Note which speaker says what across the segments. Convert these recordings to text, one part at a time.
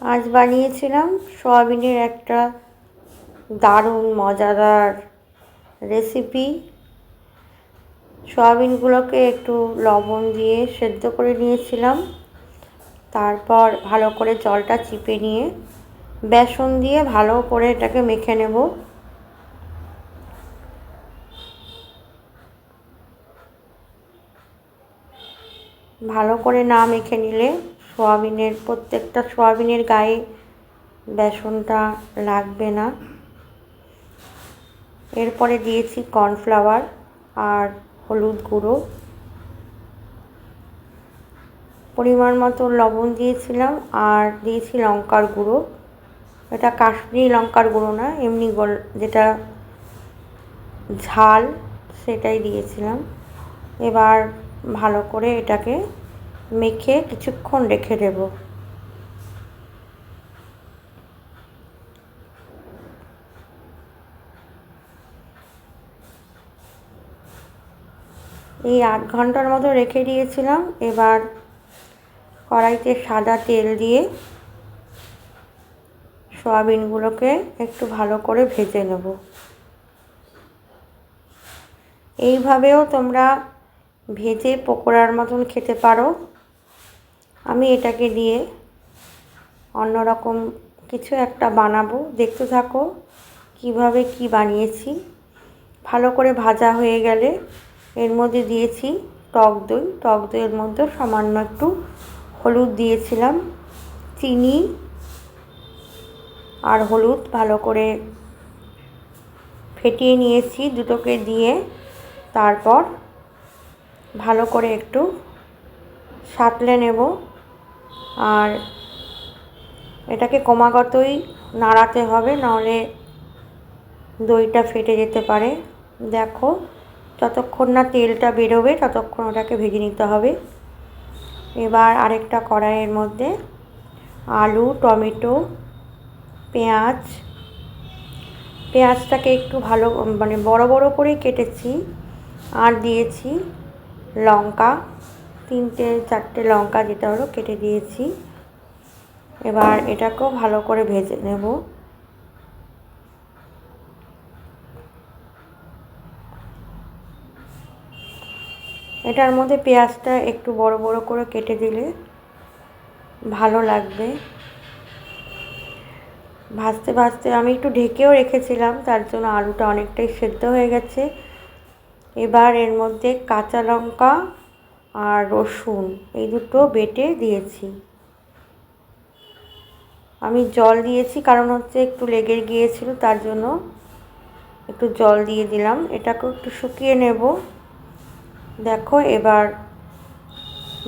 Speaker 1: আজ বানিয়েছিলাম সয়াবিনের একটা দারুণ, মজাদার রেসিপি সয়াবিনগুলোকে একটু লবণ দিয়ে সেদ্ধ করে নিয়েছিলাম। তারপর ভালো করে জলটা চিপে নিয়ে বেসন দিয়ে ভালো করে এটাকে মেখে নেব। ভালো করে না মেখে নিলে সোয়াবিনের, প্রত্যেকটা সোয়াবিনের গায়ে বেসনটা লাগবে না। এরপরে দিয়েছি কর্নফ্লাওয়ার আর হলুদ গুঁড়ো। পরিমাণ মতো লবণ দিয়েছিলাম আর দিয়েছি লঙ্কার গুঁড়ো। এটা কাশ্মীরি লঙ্কার গুঁড়ো না, এমনি গোল যেটা ঝাল সেটাই দিয়েছিলাম। এবার ভালো করে এটাকে মেখে কিছুক্ষণ রেখে দেব। এই আধ ঘণ্টার মতো রেখে দিয়েছিলাম। এবার কড়াইতে সাদা তেল দিয়ে সয়াবিনগুলোকে একটু ভালো করে ভেজে নেব। এইভাবেও তোমরা ভেজে পকোড়ার মতন খেতে পারো। আমি এটাকে দিয়ে অন্যরকম কিছু একটা বানাবো। দেখতে থাকো কীভাবে কি বানিয়েছি। ভালো করে ভাজা হয়ে গেলে এর মধ্যে দিয়েছি টক দই। টক দইয়ের মধ্যে সামান্য একটু হলুদ দিয়েছিলাম, চিনি আর হলুদ ভালো করে ফেটিয়ে নিয়েছি দুটোকে দিয়ে। তারপর ভালো করে একটু সাঁতলে নেব। আর এটাকে ক্রমাগতই নাড়াতে হবে, নাহলে দইটা ফেটে যেতে পারে। দেখো, যতক্ষণ না তেলটা বেরোবে, ততক্ষণ ওটাকে ভেজে নিতে হবে। এবার আরেকটা কড়াইয়ের মধ্যে আলু, টমেটো, পেঁয়াজ। পেঁয়াজটাকে একটু ভালো মানে বড় বড় করেই কেটেছি, আর দিয়েছি লঙ্কা। তিনটে, চারটে লঙ্কা যেটা হলো কেটে দিয়েছি। এবার এটাকেও ভালো করে ভেজে নেব। এটার মধ্যে পেঁয়াজটা একটু বড় বড় করে কেটে দিলে ভালো লাগবে। ভাজতে ভাজতে আমি একটু ঢেকেও রেখেছিলাম, তার জন্য আলুটা অনেকটাই সেদ্ধ হয়ে গেছে। এবার এর মধ্যে কাঁচা লঙ্কা আর রসুন, এই দুটো বেটে দিয়েছি। আমি জল দিয়েছি, কারণ হচ্ছে একটু লেগে গিয়েছিল, তার জন্য একটু জল দিয়ে দিলাম। এটাকে একটু শুকিয়ে নেব। দেখো, এবার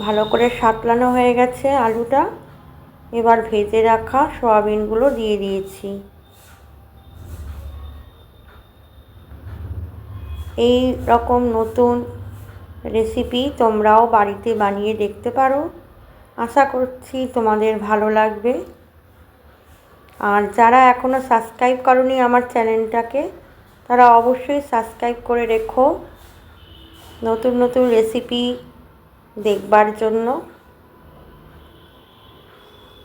Speaker 1: ভালো করে সাতলানো হয়ে গেছে আলুটা। এবার ভেজে রাখা সয়াবিনগুলো দিয়ে দিয়েছি। এই রকম নতুন রেসিপি তোমরাও বাড়িতে বানিয়ে দেখতে পারো। আশা করছি তোমাদের ভালো লাগবে। আর যারা এখনও সাবস্ক্রাইব করনি আমার চ্যানেলটাকে, তারা অবশ্যই সাবস্ক্রাইব করে রেখো। নতুন নতুন রেসিপি দেখবার জন্য।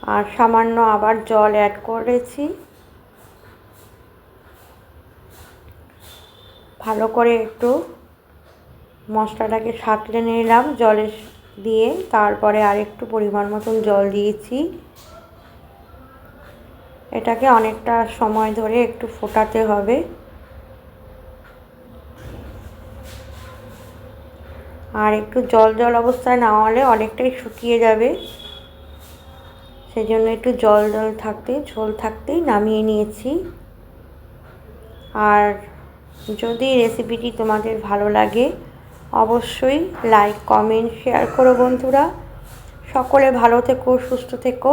Speaker 1: আর সামান্য আবার জল অ্যাড করেছি। ভালো করে একটু মশলাটাকে সাঁতলে নিলাম জলে দিয়ে, তারপরে আর একটু পরিমাণ মতন জল দিয়েছি। এটাকে অনেকটা সময় ধরে একটু ফোটাতে হবে। আর একটু জল জল অবস্থায় না হলে অনেকটাই শুকিয়ে যাবে। সেই জন্য একটু জল জল থাকতে, ঝোল থাকতেই নামিয়ে নিয়েছি। আর যদি রেসিপিটি তোমাদের ভালো লাগে অবশ্যই লাইক কমেন্ট শেয়ার করো বন্ধুরা। সকলে ভালো থেকো সুস্থ থেকো।